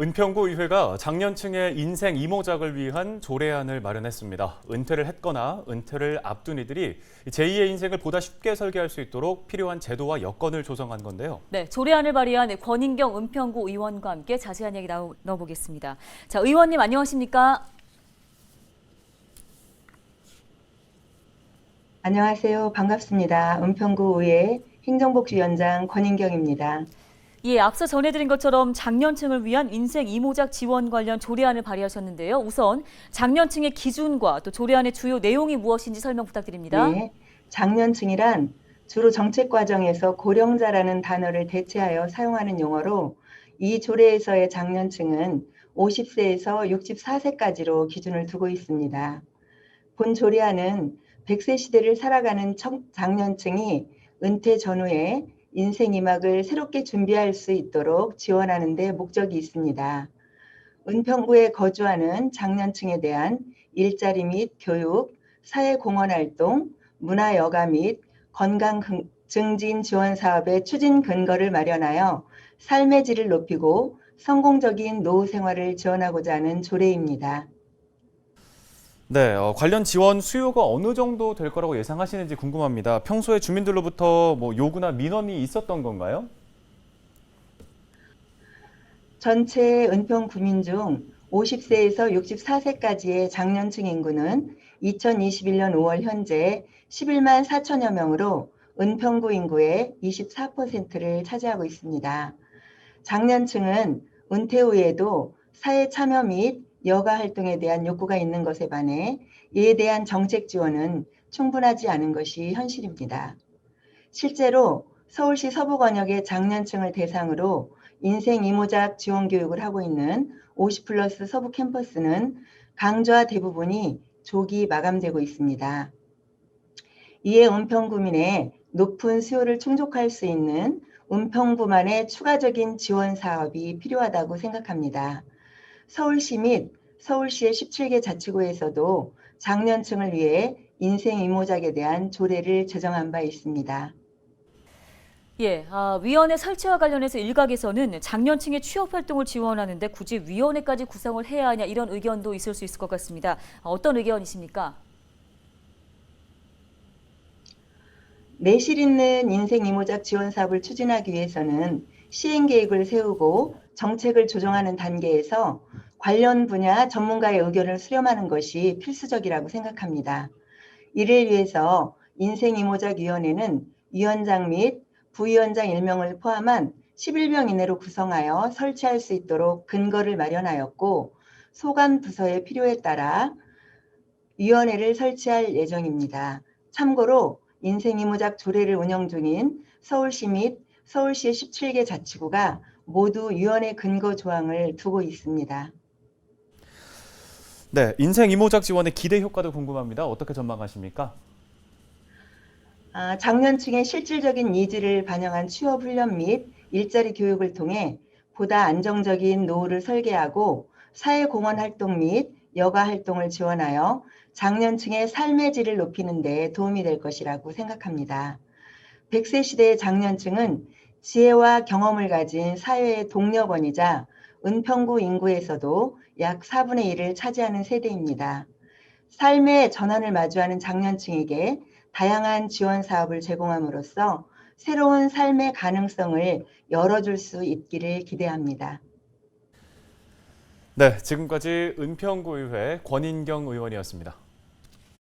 은평구 의회가 장년층의 인생 이모작을 위한 조례안을 마련했습니다. 은퇴를 했거나 은퇴를 앞둔 이들이 제2의 인생을 보다 쉽게 설계할 수 있도록 필요한 제도와 여건을 조성한 건데요. 네, 조례안을 발의한 권인경 은평구 의원과 함께 자세한 얘기 나눠, 나눠보겠습니다. 자, 의원님 안녕하십니까? 안녕하세요. 반갑습니다. 은평구 의회 행정복지위원장 권인경입니다. 예, 앞서 전해드린 것처럼 장년층을 위한 인생 이모작 지원 관련 조례안을 발의하셨는데요. 우선 장년층의 기준과 또 조례안의 주요 내용이 무엇인지 설명 부탁드립니다. 네. 장년층이란 주로 정책 과정에서 고령자라는 단어를 대체하여 사용하는 용어로 이 조례에서의 장년층은 50세에서 64세까지로 기준을 두고 있습니다. 본 조례안은 100세 시대를 살아가는 청- 장년층이 은퇴 전후에 인생 이막을 새롭게 준비할 수 있도록 지원하는 데 목적이 있습니다. 은평구에 거주하는 장년층에 대한 일자리 및 교육, 사회공헌 활동, 문화여가 및 건강 근- 증진 지원 사업의 추진 근거를 마련하여 삶의 질을 높이고 성공적인 노후 생활을 지원하고자 하는 조례입니다. 네, 어, 관련 지원 수요가 어느 정도 될 거라고 예상하시는지 궁금합니다. 평소에 주민들로부터 뭐 요구나 민원이 있었던 건가요? 전체 은평 구민 중 50세에서 64세까지의 장년층 인구는 2021년 5월 현재 11만 4천여 명으로 은평구 인구의 24%를 차지하고 있습니다. 장년층은 은퇴 후에도 사회 참여 및 여가 활동에 대한 욕구가 있는 것에 반해 이에 대한 정책 지원은 충분하지 않은 것이 현실입니다. 실제로 서울시 서부권역의 장년층을 대상으로 인생 이모작 지원 교육을 하고 있는 50 플러스 서부 캠퍼스는 강좌 대부분이 조기 마감되고 있습니다. 이에 은평구민의 높은 수요를 충족할 수 있는 은평구만의 추가적인 지원 사업이 필요하다고 생각합니다. 서울시 및 서울시의 17개 자치구에서도 장년층을 위해 인생 이모작에 대한 조례를 제정한 바 있습니다. 예, 아, 위원회 설치와 관련해서 일각에서는 장년층의 취업 활동을 지원하는데 굳이 위원회까지 구성을 해야 하냐 이런 의견도 있을 수 있을 것 같습니다. 아, 어떤 의견이십니까? 내실 있는 인생 이모작 지원 사업을 추진하기 위해서는 시행 계획을 세우고 정책을 조정하는 단계에서 관련 분야 전문가의 의견을 수렴하는 것이 필수적이라고 생각합니다. 이를 위해서 인생 이모작 위원회는 위원장 및 부위원장 1명을 포함한 11명 이내로 구성하여 설치할 수 있도록 근거를 마련하였고 소관 부서의 필요에 따라 위원회를 설치할 예정입니다. 참고로 인생 이모작 조례를 운영 중인 서울시 및 서울시의 17개 자치구가 모두 위원회 근거 조항을 두고 있습니다. 네, 인생 이모작 지원의 기대 효과도 궁금합니다. 어떻게 전망하십니까? 아, 장년층의 실질적인 니즈를 반영한 취업 훈련 및 일자리 교육을 통해 보다 안정적인 노후를 설계하고 사회 공헌 활동 및 여가 활동을 지원하여 장년층의 삶의 질을 높이는 데 도움이 될 것이라고 생각합니다. 100세 시대의 장년층은 지혜와 경험을 가진 사회의 동력원이자 은평구 인구에서도 약 4분의 1을 차지하는 세대입니다. 삶의 전환을 마주하는 장년층에게 다양한 지원 사업을 제공함으로써 새로운 삶의 가능성을 열어줄 수 있기를 기대합니다. 네, 지금까지 은평구의회 권인경 의원이었습니다.